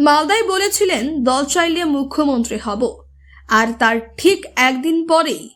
মালদায় বলেছিলেন, দল চাইলে মুখ্যমন্ত্রী হব। আর তার ঠিক একদিন পরেই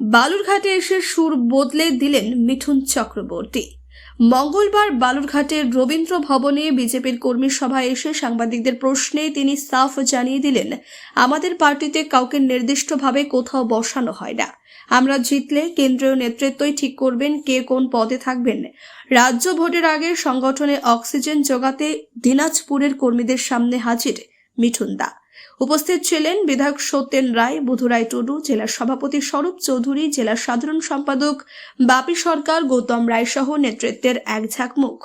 বালুরঘাটে এসে সুর বদলে দিলেন মিঠুন চক্রবর্তী। মঙ্গলবার বালুরঘাটের রবীন্দ্র ভবনে বিজেপির কর্মী সভায় এসে সাংবাদিকদের প্রশ্নে তিনি সাফ জানিয়ে দিলেন, আমাদের পার্টিতে কাউকে নির্দিষ্টভাবে কোথাও বসানো হয় না। আমরা জিতলে কেন্দ্রীয় নেতৃত্বই ঠিক করবেন কে কোন পদে থাকবেন। রাজ্য ভোটের আগে সংগঠনে অক্সিজেন যোগাতে দিনাজপুরের কর্মীদের সামনে হাজির মিঠুন দা। উপস্থিত ছিলেন বিধায়ক সত্যেন রায় বুধুরাই টুডু, জেলা সভাপতি স্বরূপ চৌধুরী, জেলা সাধারণ সম্পাদক বাপি সরকার, গৌতম রায় সহ নেতৃত্বের এক ঝাঁকমুখ।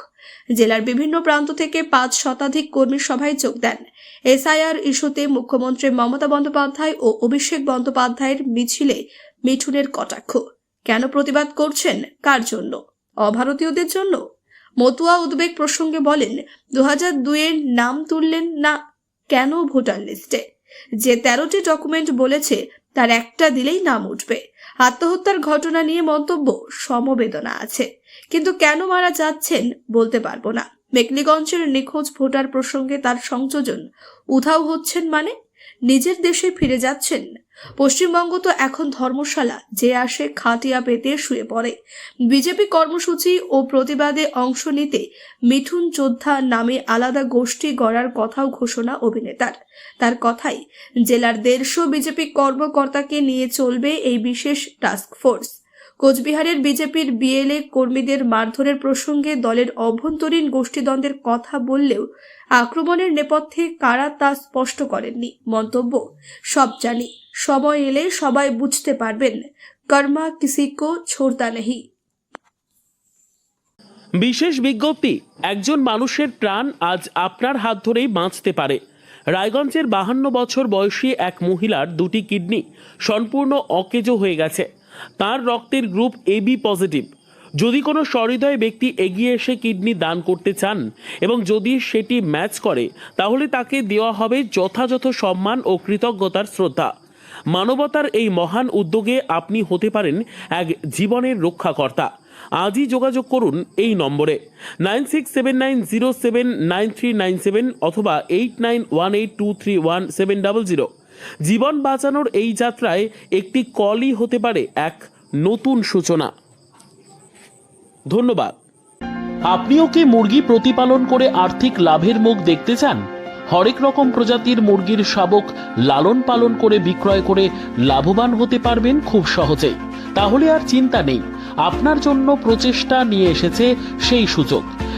জেলার বিভিন্ন প্রান্ত থেকে পাঁচ শতাধিক কর্মী সভায় যোগ দেন। এসআইআর ইস্যুতে মুখ্যমন্ত্রী মমতা বন্দ্যোপাধ্যায় ও অভিষেক বন্দ্যোপাধ্যায়ের মিছিলে মিঠুনের কটাক্ষ। কেন প্রতিবাদ করছেন? কার জন্য? অভারতীয়দের জন্য? মতুয়া উদ্বেগ প্রসঙ্গে বলেন দু হাজার দুইয়ের নাম তুললেন না কেন ভোটার লিস্টে? যে তেরোটি ডকুমেন্ট বলেছে, তার একটা দিলেই নাম উঠবে। আত্মহত্যার ঘটনা নিয়ে মন্তব্য, সমবেদনা আছে। কিন্তু কেন মারা যাচ্ছেন বলতে পারব না। মেকলিগঞ্জের নিখোঁজ ভোটার প্রসঙ্গে তার সংযোজন, উধাও হচ্ছেন মানে নিজের দেশে ফিরে যাচ্ছেন। পশ্চিমবঙ্গ তো এখন ধর্মশালা, যে আসে খাটিয়া পেতে শুয়ে পড়ে। বিজেপি কর্মসূচি ও প্রতিবাদে অংশ নিতে মিঠুন যোদ্ধা নামে আলাদা গোষ্ঠী গড়ার কথাও ঘোষণা অভিনেতার। তার কথাই, জেলার দেড়শো বিজেপি কর্মকর্তাকে নিয়ে চলবে এই বিশেষ টাস্ক ফোর্স কোচবিহারের বিজেপির বিএলএ কর্মীদের মারধরের প্রসঙ্গে দলের অভ্যন্তরীণ গোষ্ঠীদ্বন্দ্বের কথা বললেও আক্রমণের নেপথ্যে কারা তা স্পষ্ট করেননি। মন্তব্য, সব জানি, সময় এলে সবাই বুঝতে পারবেন, কর্মা কিসি কো ছোড়তা নেহি। বিশেষ বিজ্ঞপ্তি, একজন মানুষের প্রাণ আজ আপনার হাত ধরেই বাঁচতে পারে। রায়গঞ্জের বাহান্ন বছর বয়সী এক মহিলার দুটি কিডনি সম্পূর্ণ অকেজো হয়ে গেছে। তার রক্তের গ্রুপ এবি পজিটিভ। যদি কোনো সহৃদয় ব্যক্তি এগিয়ে এসে কিডনি দান করতে চান এবং যদি সেটি ম্যাচ করে, তাহলে তাকে দেওয়া হবে যথাযথ সম্মান ও কৃতজ্ঞতার শ্রদ্ধা। মানবতার এই মহান উদ্যোগে আপনি হতে পারেন এক জীবনের রক্ষাকর্তা। আজই যোগাযোগ করুন এই নম্বরে nine six seven nine zero seven nine three nine seven অথবা eight nine one eight two three one seven double zero. জীবন বাঁচানোর এই যাত্রায় একটি কলই হতে পারে এক নতুন সূচনা। ধন্যবাদ। আপনিও কি মুরগি প্রতিপালন করে আর্থিক লাভের মুখ দেখতে চান? হরেক রকম প্রজাতির মুরগির শাবক লালন পালন করে বিক্রয় করে লাভবান হতে পারবেন খুব সহজেই। তাহলে আর চিন্তা নেই, আপনার জন্য প্রচেষ্টা নিয়ে এসেছে সেই সুযোগ।